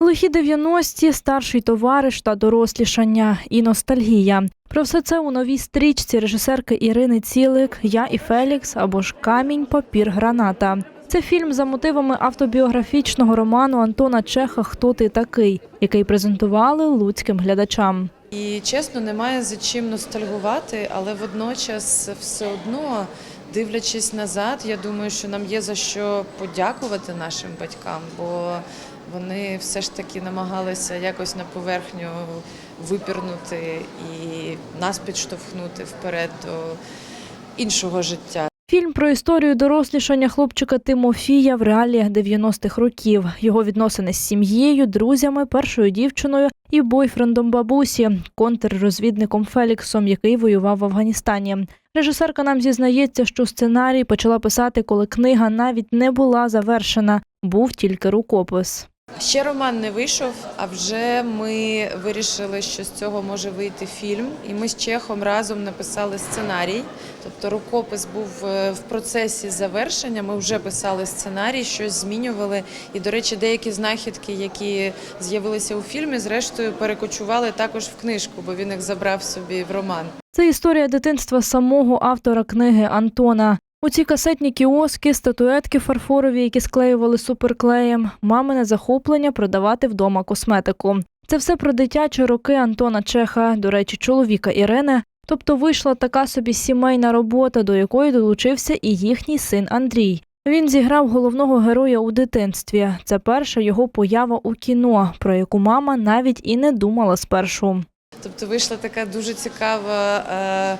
Лихі 90-ті, старший товариш та дорослішання і ностальгія. Про все це у новій стрічці режисерки Ірини Цілик Я і Фелікс або ж Камінь, папір, граната. Це фільм за мотивами автобіографічного роману Антона Чеха Хто ти такий, який презентували луцьким глядачам. І чесно, немає за чим ностальгувати, але водночас все одно, дивлячись назад, я думаю, що нам є за що подякувати нашим батькам, бо вони все ж таки намагалися якось на поверхню випірнути і нас підштовхнути вперед до іншого життя. Фільм про історію дорослішання хлопчика Тимофія в реаліях 90-х років, його відносини з сім'єю, друзями, першою дівчиною і бойфрендом бабусі, контррозвідником Феліксом, який воював в Афганістані. Режисерка нам зізнається, що сценарій почала писати, коли книга навіть не була завершена, був тільки рукопис. Ще роман не вийшов, а вже ми вирішили, що з цього може вийти фільм. І ми з Чехом разом написали сценарій. Тобто рукопис був е, в процесі завершення. Ми вже писали сценарій, щось змінювали. І, до речі, деякі знахідки, які з'явилися у фільмі, зрештою перекочували також в книжку, бо він їх забрав собі в роман. Це історія дитинства самого автора книги Антона. У ці касетні кіоски, статуетки фарфорові, які склеювали суперклеєм, мамине захоплення продавати вдома косметику. Це все про дитячі роки Антона Чеха, до речі, чоловіка Ірини. Тобто вийшла така собі сімейна робота, до якої долучився і їхній син Андрій. Він зіграв головного героя у дитинстві. Це перша його поява у кіно, про яку мама навіть і не думала спершу. Тобто вийшла така дуже цікава, е,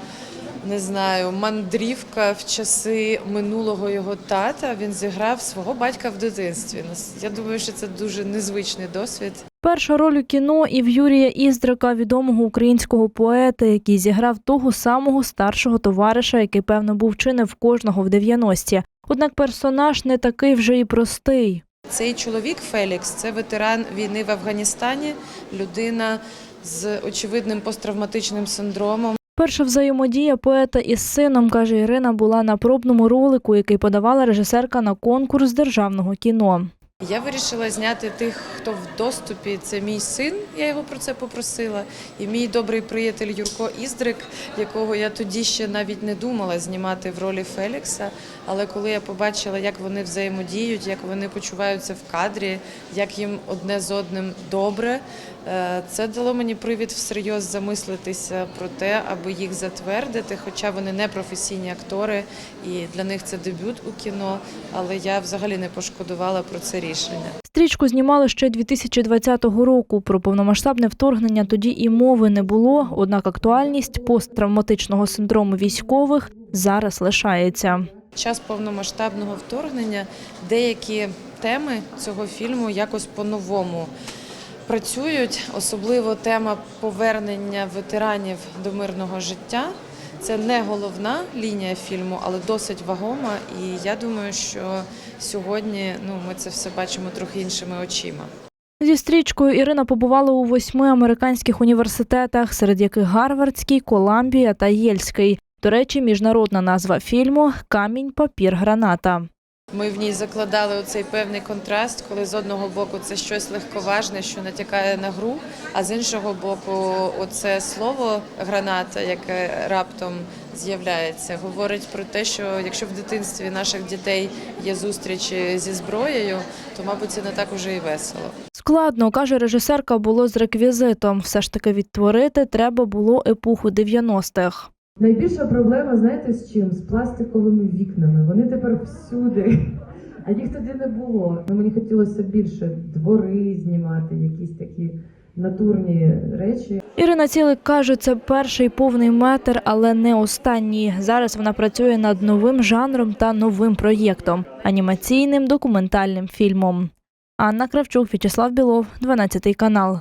не знаю, мандрівка в часи минулого його тата. Він зіграв свого батька в дитинстві. Нас- Я думаю, що це дуже незвичний досвід. Перша роль у кіно і в Юрія Іздрика, відомого українського поета, який зіграв того самого старшого товариша, який певно був чинив кожного в 90-ті. Однак персонаж не такий вже і простий. Цей чоловік Фелікс це ветеран війни в Афганістані, людина з очевидним посттравматичним синдромом. Перша взаємодія поета із сином, каже Ірина, була на пробному ролику, який подавала режисерка на конкурс державного кіно. Я вирішила зняти тих, хто в доступі. Це мій син, я його про це попросила. І мій добрий приятель Юрко Іздрик, якого я тоді ще навіть не думала знімати в ролі Фелікса. Але коли я побачила, як вони взаємодіють, як вони почуваються в кадрі, як їм одне з одним добре, е, це дало мені привід всерйоз замислитися про те, аби їх затвердити. Хоча вони не професійні актори, і для них це дебют у кіно. Але я взагалі не пошкодувала про це рішення. Стрічку знімали ще 2020 року. Про повномасштабне вторгнення тоді і мови не було. Однак актуальність посттравматичного синдрому військових зараз лишається. Час повномасштабного вторгнення деякі теми цього фільму якось по-новому працюють. Особливо тема повернення ветеранів до мирного життя. Це не головна лінія фільму, але досить вагома. І я думаю, що сьогодні ну, ми це все бачимо трохи іншими очима. Зі стрічкою Ірина побувала у восьми американських університетах, серед яких Гарвардський, Коламбія та Єльський. До речі, міжнародна назва фільму Камінь, папір, граната. Ми в ній закладали оцей певний контраст, коли з одного боку це щось легковажне, що натякає на гру, а з іншого боку, оце слово граната, яке раптом з'являється, говорить про те, що якщо в дитинстві наших дітей є зустрічі зі зброєю, то мабуть це не так уже і весело. Складно, каже режисерка, було з реквізитом. Все ж таки відтворити треба було епоху 90-х. Найбільша проблема, знаєте, з чим? З пластиковими вікнами. Вони тепер всюди, а їх тоді не було. Ну, Мені хотілося більше двори знімати, якісь такі натурні речі. Ірина Цілик каже, це перший повний метр, але не останній. Зараз вона працює над новим жанром та новим проєктом анімаційним документальним фільмом. Анна Кравчук, В'ячеслав Білов, 12 канал.